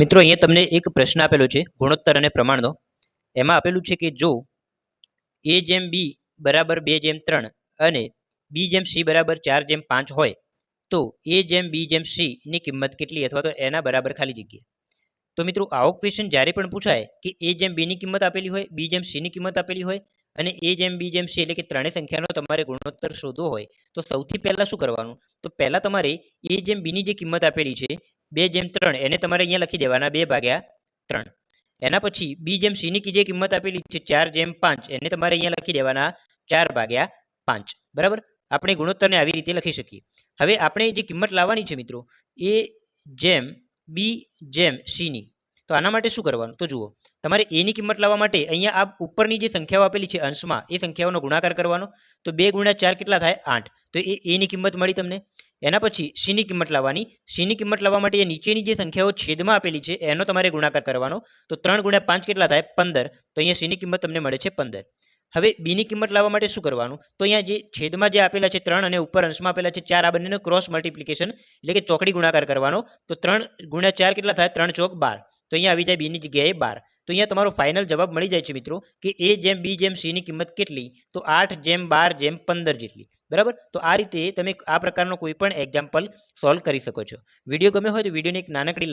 મિત્રો, અહીંયા તમને એક પ્રશ્ન આપેલો છે, ગુણોત્તર અને પ્રમાણનો. એમાં આપેલું છે કે જો એ જેમ બી બરાબર બે જેમ ત્રણ અને બી જેમ સી બરાબર ચાર જેમ પાંચ હોય, તો એ જેમ બી જેમ સી ની કિંમત કેટલી અથવા તો એના બરાબર ખાલી જગ્યા. તો મિત્રો, આવો ક્વેશ્ચન જ્યારે પણ પૂછાય કે એ જેમ બીની કિંમત આપેલી હોય બી જેમ સીની કિંમત આપેલી હોય અને એ જેમ બી જેમ સી એટલે કે ત્રણેય સંખ્યાનો તમારે ગુણોત્તર શોધવો હોય, તો સૌથી પહેલાં શું કરવાનું? તો પહેલાં તમારે એ જેમ બીની જે કિંમત આપેલી છે બે જેમ ત્રણ. એને તમારે અહીંયા લખી દેવાના બે ભાગ્યા ત્રણ. એના પછી બી જેમ સીની જે કિંમત આપેલી છે ચાર જેમ પાંચ, એને તમારે અહીંયા લખી દેવાના ચાર ભાગ્યા પાંચ. બરાબર? આપણે ગુણોત્તરને આવી રીતે લખી શકીએ. હવે આપણે જે કિંમત લાવવાની છે મિત્રો, એ જેમ બી જેમ સીની તો આના માટે શું કરવાનું? તો જુઓ, તમારે એની કિંમત લાવવા માટે અહીંયા આ ઉપરની જે સંખ્યાઓ આપેલી છે અંશમાં, એ સંખ્યાઓનો ગુણાકાર કરવાનો. તો બે ગુણ્યા ચાર કેટલા થાય? આઠ. તો એ એની કિંમત મળી તમને? એના પછી સીની કિંમત લાવવાની. સીની કિંમત લાવવા માટે એ નીચેની જે સંખ્યાઓ છેદમાં આપેલી છે, એનો તમારે ગુણાકાર કરવાનો. તો ત્રણ ગુણ્યા પાંચ કેટલા થાય? પંદર. તો અહીંયા સીની કિંમત તમને મળે છે પંદર. હવે બીની કિંમત લાવવા માટે શું કરવાનું? તો અહીંયા જે છેદમાં જે આપેલા છે ત્રણ અને ઉપર અંશમાં આપેલા છે ચાર, આ બંનેનો ક્રોસ મલ્ટિપ્લિકેશન એટલે કે ચોકડી ગુણાકાર કરવાનો. તો ત્રણ ગુણ્યા ચાર કેટલા થાય? ત્રણ ચોક બાર. તો અહીંયા આવી જાય બીની જગ્યાએ બાર. તો અહીંયા તમારો ફાઇનલ જવાબ મળી જાય છે મિત્રો કે એ જેમ બી જેમ સીની કિંમત કેટલી? તો આઠ જેમ બાર જેમ પંદર જેટલી. બરાબર? તો આ રીતે તમે આ પ્રકારનો કોઈ પણ એક્ઝામ્પલ સોલ્વ કરી શકો છો. વીડિયો ગમે હોય તો વિડીયોને એક નાનકડી